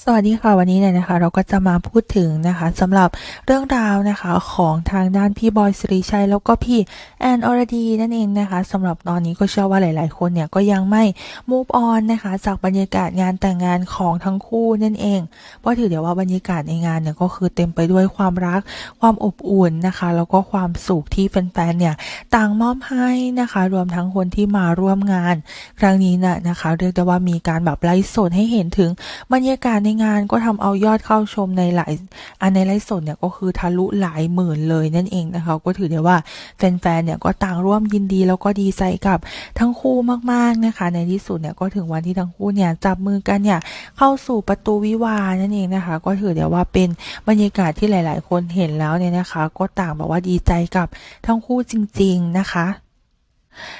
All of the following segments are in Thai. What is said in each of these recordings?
สวัสดีค่ะวันนี้เนี่ยนะคะ เราก็จะมาพูดถึงนะคะสำหรับเรื่องราวนะคะของทางด้านพี่บอยสิริชัย แล้วก็พี่แอนอรดีนั่นเองนะคะสำหรับตอนนี้ก็เชื่อว่าหลาย ๆ คนเนี่ยก็ยังไม่ move on นะคะ จากบรรยากาศงานแต่งงานของทั้งคู่นั่นเองเพราะถือเดี๋ยวว่าบรรยากาศในงานเนี่ยก็คือเต็มไปด้วยความรักความอบอุ่นนะคะ แล้วก็ความสุขที่แฟน ๆ เนี่ยต่างมอบให้นะคะ รวมทั้งคนที่มาร่วมงาน ครั้งนี้น่ะนะคะ เรียกได้ว่ามีการแบบไลฟ์สดให้เห็นถึงบรรยากาศในงานก็ทำเอายอดเข้าชมในหลายอันในไลฟ์สดเนี่ยก็คือทะลุหลายหมื่นเลยนั่นเองนะคะ ก็ถือได้ว่าแฟนๆเนี่ยก็ต่างร่วมยินดีแล้วก็ดีใจกับทั้งคู่มากๆนะคะ ในที่สุดเนี่ยก็ถึงวันที่ทั้งคู่เนี่ยจับมือกันเนี่ยเข้าสู่ประตูวิวานั่นเองนะคะ ก็ถือได้ว่าเป็นบรรยากาศที่หลาย ๆ คนเห็นแล้วเนี่ยนะคะ ก็ต่างแบบว่าดีใจกับทั้งคู่จริง ๆ นะคะ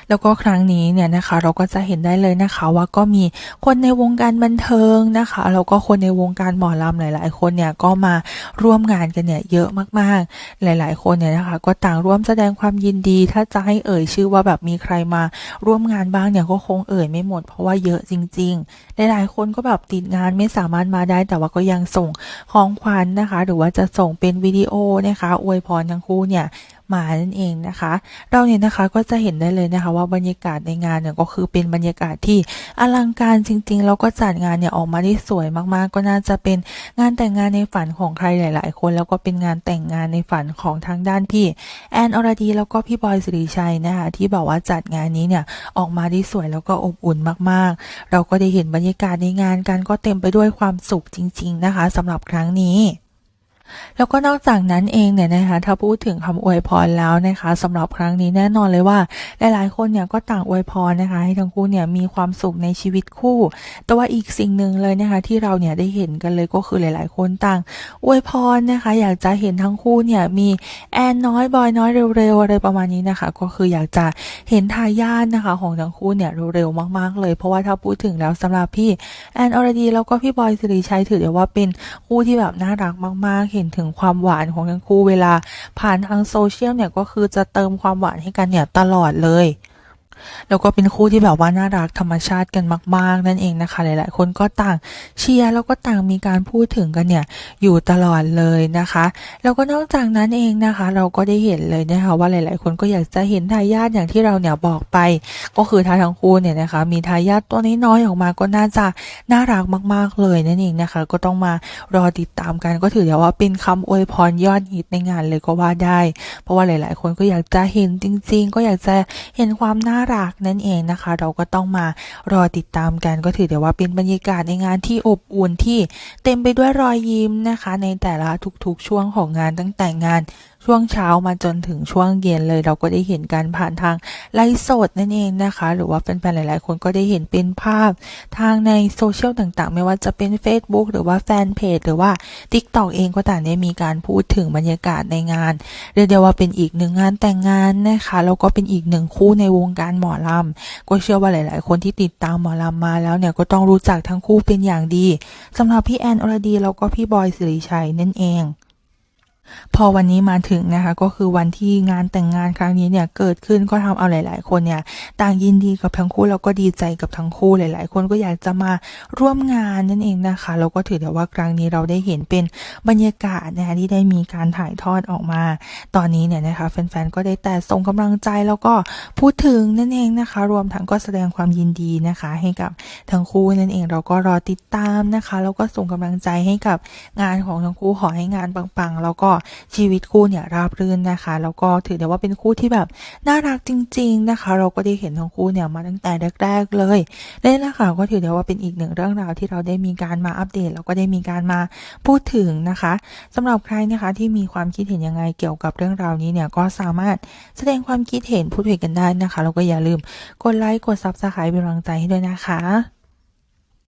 แล้วก็ครั้งนี้เนี่ยนะคะเราก็จะเห็นได้เลยนะคะว่าก็มีคนในวงการบันเทิงนะคะแล้วก็คนในวงการหมอลำหลาย ๆ คนเนี่ยก็มาร่วมงานกันเนี่ยเยอะมากๆ หลาย ๆ คนเนี่ยนะคะก็ต่างร่วมแสดงความยินดี ถ้าจะให้เอ่ยชื่อว่าแบบมีใครมาร่วมงานบ้างเนี่ยก็คงเอ่ยไม่หมด เพราะว่าเยอะจริง ๆ หลาย ๆ คนก็แบบติดงานไม่สามารถมาได้ แต่ว่าก็ยังส่งของขวัญนะคะ หรือว่าจะส่งเป็นวิดีโอนะคะอวยพรทั้งคู่เนี่ยมานั่นเองนะคะ เราเนี่ยนะคะก็จะเห็นได้เลยนะคะว่าบรรยากาศในงานเนี่ยก็คือเป็นบรรยากาศที่อลังการจริงๆ แล้วก็จัดงานเนี่ยออกมาได้สวยมากๆ ก็น่าจะเป็นงานแต่งงานในฝันของใครหลาย ๆ คน แล้วก็เป็นงานแต่งงานในฝันของทางด้านพี่แอนอรดีแล้วก็พี่บอยสิริชัยนะคะที่บอกว่าจัดงานนี้เนี่ยออกมาได้สวยแล้วก็อบอุ่นมากๆ เราก็ได้เห็นบรรยากาศในงานกันก็เต็มไปด้วยความสุขจริง ๆ นะคะสำหรับครั้งนี้ แล้วก็นอกจากนั้นเองเนี่ยนะคะถ้าพูดถึงคำอวยพรแล้วนะคะสำหรับครั้งนี้แน่นอนเลยว่า หลายๆ คนเนี่ยก็ต่างอวยพรนะคะ ให้ทั้งคู่เนี่ยมีความสุขในชีวิตคู่ แต่ว่าอีกสิ่งหนึ่งเลยนะคะ ที่เราเนี่ยได้เห็นกันเลยก็คือหลาย ๆ คนต่างอวยพรนะคะ อยากจะเห็นทั้งคู่เนี่ยมีแอนน้อยบอยน้อยเร็วๆอะไรประมาณนี้นะคะ ก็คืออยากจะเห็นทายาทนะคะ ของทั้งคู่เนี่ยเร็วๆมาก ๆ เลย เพราะว่าถ้าพูดถึงแล้วสำหรับพี่แอนอรดีแล้วก็พี่บอยสิริชัยถือได้ว่าเป็นคู่ที่แบบน่ารักมากๆเห็นถึงความหวานของทั้งคู่เวลาผ่านทางโซเชียลเนี่ยก็คือจะเติมความหวานให้กันเนี่ยตลอดเลย แล้วก็เป็นคู่ที่แบบว่าน่ารักธรรมชาติกันมาก ๆ นั่นเองนะคะ หลาย ๆ คนก็ต่างเชียร์แล้วก็ต่างมีการพูดถึงกันเนี่ยอยู่ตลอดเลยนะคะ แล้วก็นอกจากนั้นเองนะคะ เราก็ได้เห็นเลยนะคะว่าหลาย ๆ คนก็อยากจะเห็นทายาทอย่างที่เราเนี่ยบอกไป ก็คือถ้าทั้งคู่เนี่ยนะคะ มีทายาทตัวน้อยๆออกมาก็น่าจะน่ารักมาก ๆ เลยนั่นเองนะคะ ก็ต้องมารอติดตามกันก็ถือได้ว่าเป็นคำอวยพรยอดฮิตในงานเลยก็ว่าได้ เพราะว่าหลาย ๆ คนก็อยากจะเห็นจริง ๆ ก็อยากจะเห็นความน่ารักนั่นเองนะคะ เราก็ต้องมารอติดตามกันก็ถือได้ว่าเป็นบรรยากาศในงานที่อบอุ่นที่เต็มไปด้วยรอยยิ้มนะคะ ในแต่ละทุกๆช่วงของงานตั้งแต่งาน ช่วงเช้ามาจนถึงช่วงเย็นเลยเราก็ได้เห็นการผ่านทางไลฟ์สดนั่นเองนะคะ หรือว่าแฟนๆหลาย ๆ คนก็ได้เห็นเป็นภาพทางในโซเชียลต่างๆ ไม่ว่าจะเป็น Facebook หรือว่าแฟนเพจหรือว่า TikTok เองก็ต่างได้มีการพูดถึงบรรยากาศในงาน เรียกได้ว่าเป็นอีกหนึ่งงานแต่งงานนะคะแล้วก็เป็นอีกหนึ่งคู่ในวงการหมอลำก็เชื่อว่าหลาย ๆ คนที่ติดตามหมอลำมาแล้วเนี่ยก็ต้องรู้จักทั้งคู่เป็นอย่างดีสำหรับพี่แอนอรดีแล้วก็พี่บอยสิริชัยนั่นเอง พอวันนี้มาถึงนะคะก็คือวันที่งานแต่งงานครั้งนี้เนี่ยเกิดขึ้นก็ทำเอาหลาย ๆ คนเนี่ยต่างยินดีกับทั้งคู่แล้วก็ดีใจกับทั้งคู่หลาย ๆ คนก็อยากจะมาร่วมงานนั่นเองนะคะแล้วก็ถือได้ว่าครั้งนี้เราได้เห็นเป็นบรรยากาศนะคะที่ได้มีการถ่ายทอดออกมา ตอนนี้เนี่ยนะคะแฟน ๆ ก็ได้แต่ส่งกำลังใจแล้วก็พูดถึงนั่นเองนะคะ รวมทั้งก็แสดงความยินดีนะคะ ให้กับทั้งคู่นั่นเองเราก็รอติดตามนะคะแล้วก็ส่งกำลังใจให้กับงานของทั้งคู่ขอให้งานปัง ๆ แล้วก็ชีวิตคู่เนี่ยราบรื่นนะคะ แล้วก็ถือได้ว่าเป็นคู่ที่แบบน่ารักจริง ๆนะคะ เราก็ได้เห็นทั้งคู่เนี่ยมาตั้งแต่แรกๆเลยนี่และคะก็ถือได้ว่าเป็นอีกหนึ่งเรื่องราวที่เราได้มีการมาอัปเดตแล้วก็ได้มีการมาพูดถึงนะคะสำหรับใครนะคะที่มีความคิดเห็นยังไงเกี่ยวกับเรื่องราวนี้เนี่ยก็สามารถแสดงความคิดเห็นพูดคุยกันได้นะคะแล้วก็อย่าลืมกดไลค์กดซับสไครป์เป็นกำลังใจให้ด้วยนะคะ